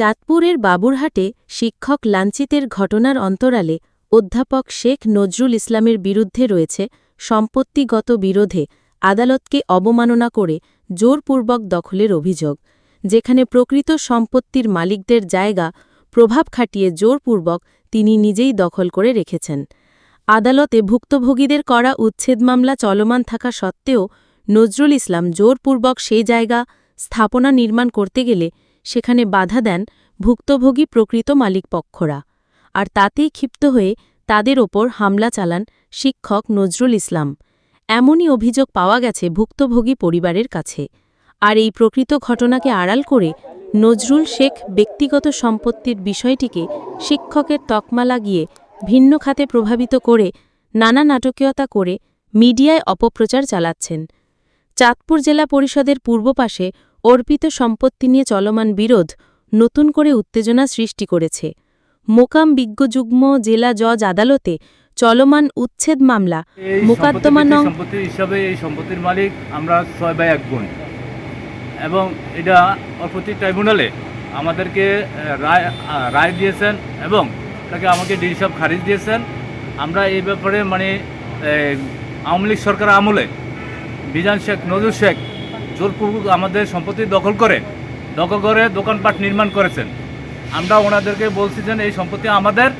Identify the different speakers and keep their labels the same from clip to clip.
Speaker 1: চাঁদপুরের বাবুরহাটে শিক্ষক লাঞ্ছিতের ঘটনার অন্তরালে অধ্যাপক শেখ নজরুল ইসলামের বিরুদ্ধে রয়েছে সম্পত্তিগত বিরোধে আদালতকে অবমাননা করে জোরপূর্বক দখলের অভিযোগ, যেখানে প্রকৃত সম্পত্তির মালিকদের জায়গা প্রভাব খাটিয়ে জোরপূর্বক তিনি নিজেই দখল করে রেখেছেন। আদালতে ভুক্তভোগীদের করা উচ্ছেদ মামলা চলমান থাকা সত্ত্বেও নজরুল ইসলাম জোরপূর্বক সেই জায়গা স্থাপনা নির্মাণ করতে গেলে সেখানে বাধা দেন ভুক্তভোগী প্রকৃত মালিকপক্ষরা আর তাতেই ক্ষিপ্ত হয়ে তাদের ওপর হামলা চালান শিক্ষক নজরুল ইসলাম। এমনই অভিযোগ পাওয়া গেছে ভুক্তভোগী পরিবারের কাছে। আর এই প্রকৃত ঘটনাকে আড়াল করে নজরুল শেখ ব্যক্তিগত সম্পত্তির বিষয়টিকে শিক্ষকের তকমা লাগিয়ে ভিন্ন খাতে প্রভাবিত করে নানা নাটকীয়তা করে মিডিয়ায় অপপ্রচার চালাচ্ছেন। চাঁদপুর জেলা পরিষদের পূর্ব পাশে অর্পিত সম্পত্তি নিয়ে চলমান বিরোধ নতুন করে উত্তেজনা সৃষ্টি করেছে। মোকাম বিজ্ঞযুগ্ম জেলা জজ আদালতে চলমান উচ্ছেদ মামলা। মোকদ্দমা নং
Speaker 2: সম্পত্তি হিসাবে এই সম্পত্তির মালিক আমরা ছয় বাই এক বোন। এবং এটা অর্পতি ট্রাইব্যুনালে আমাদেরকে রায় রায় দিয়েছেন এবং তাকে আমাকে ডি সব খারিজ দিয়েছেন। আমরা এই ব্যাপারে মানে আওয়ামী লীগ সরকার আমলে বিজান শেখ নজরুল শেখ জোরপূর্বক আমাদের সম্পত্তি দখল করে দখল করে দোকানপাট নির্মাণ করেছেন। আমরা ওনাদেরকে বলছিলেন এই সম্পত্তি আমাদের,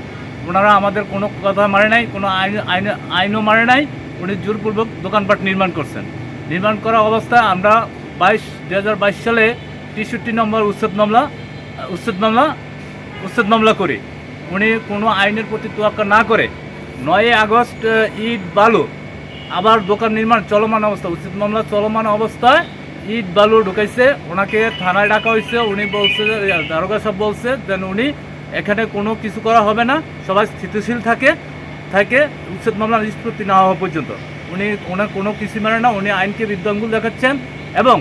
Speaker 2: ওনারা আমাদের কোনো কথা মানে নাই, কোনো আইন আইন, আইনও মানে নাই, উনি জোরপূর্বক দোকানপাট নির্মাণ করছেন। নির্মাণ করা অবস্থায় আমরা বাইশ দু সালে তেষট্টি নম্বর উচ্ছেদ মামলা উচ্ছেদ মামলা উচ্ছেদ মামলা করি। উনি কোনো আইনের প্রতি তোয়াক্কা না করে নয় আগস্ট ইট বালু আবার দোকান নির্মাণ চলমান অবস্থা উচিত মামলা চলমান অবস্থায় ইট বালু ঢুকাইছে, ওনাকে থানায় ডাকা হয়েছে উনি বলছে দারোগা সব বলছে দেন উনি এখানে কোনো কিছু করা হবে না, সবাই স্থিতিশীল থাকে থাকে, উচ্ছেদ মামলা নিষ্পত্তি না হওয়া পর্যন্ত। উনি ওনার কোনো কিছু মানে না, উনি আইনকে বিদ্যাঙ্গুল দেখাচ্ছেন এবং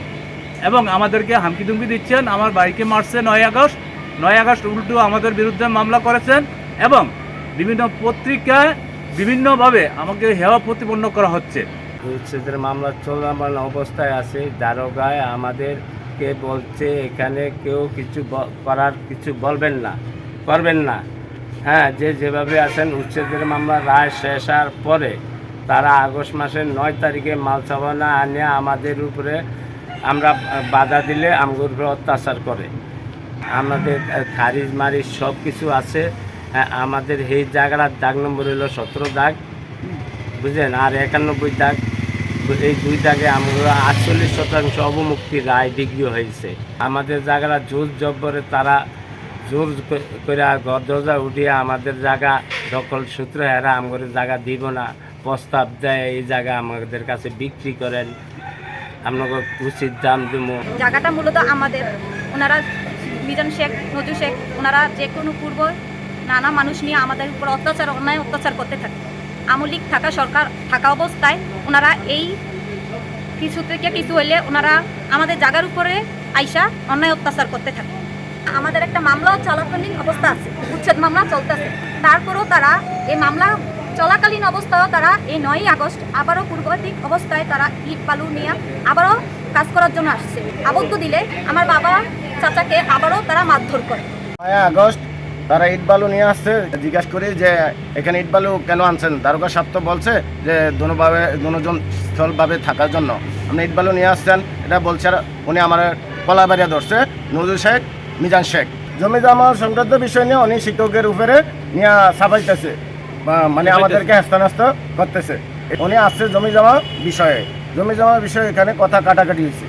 Speaker 2: এবং আমাদেরকে হামকি দুমকি দিচ্ছেন। আমার বাইকে মারছে নয় আগস্ট নয় আগস্ট উল্টো আমাদের বিরুদ্ধে মামলা করেছেন এবং বিভিন্ন পত্রিকায় বিভিন্নভাবে আমাকে হেওয়া প্রতিপন্ন করা হচ্ছে।
Speaker 3: উচ্ছেদের মামলা চলমান অবস্থায় আছে। দারোগায় আমাদেরকে বলছে এখানে কেউ কিছু করার কিছু বলবেন না করবেন না। হ্যাঁ যে যেভাবে আছেন উচ্ছেদের মামলা রায় শেষ হওয়ার পরে তারা আগস্ট মাসের নয় তারিখে মাল চাবানা আনে আমাদের উপরে আমরা বাধা দিলে আমগুর অত্যাচার করে। আমাদের খারিজ মারিজ সব কিছু আছে। হ্যাঁ, আমাদের এই জায়গাটার দাগ নম্বর হলো সতেরো দাগ বুঝলেন? আর একানব্বই দাগ। এই দুই দাগে আমরা আটচল্লিশ শতাংশ অবমুক্তি রায় ডিগ্রি হয়েছে। আমাদের জায়গাটা জোর জব্বরে তারা জোর করে ঘর দরজা উঠিয়ে আমাদের জায়গা দখল সূত্র এরা আমাদের জায়গা দিব না, প্রস্তাব দেয়, এই জায়গা আমাদের কাছে বিক্রি করেন। আপনাকে উচিত দাম দিব।
Speaker 4: জায়গাটা মূলত আমাদের, ওনারা মিজান শেখ, নজরুল শেখ, ওনারা যে কোনো পূর্ব নানা মানুষ নিয়ে আমাদের উপর অত্যাচার, অন্যায় অত্যাচার করতে থাকে। আমলিক থাকা সরকার থাকা অবস্থায় ওনারা এই কিছু থেকে কিছু হইলে ওনারা আমাদের জায়গার উপরে আইসা অন্যায় অত্যাচার করতে থাকে। আমাদের একটা মামলাও চলাকালীন অবস্থা আছে, উচ্ছেদ মামলা চলতেছে। তারপরেও তারা এই মামলা চলাকালীন অবস্থাও তারা এই নয়ই আগস্ট আবারও পূর্বদিক অবস্থায় তারা ইট, বালু নিয়ে আবারও কাজ করার জন্য আসছে। আবদ্ধ দিলে আমার বাবা চাচাকে আবারও তারা মারধর করে।
Speaker 5: নয় আগস্ট তারা ইট বালু নিয়ে আসছে। জিজ্ঞাসা করি যে এখানে ইট বালু কেন আনছেন? দারোগা সাহেব তো বলছে যে দোনোভাবে দোনোজন স্থলভাবে থাকার জন্য। আপনি ইট বালু নিয়ে আসছেন এটা বলছে আর উনি আমার কলাবাড়িয়া ধরছে। নজরুল শেখ মিজান শেখ। জমি জমা সংক্রান্ত বিষয় নিয়ে উনি শিক্ষকের উপরে নিয়ে সাফাইতেছে বা- মানে আমাদেরকে হস্তানস্ত করতেছে। উনি আসছে জমি জমা বিষয়ে। জমি জমা বিষয়ে এখানে কথা কাটাকাটি হয়েছে।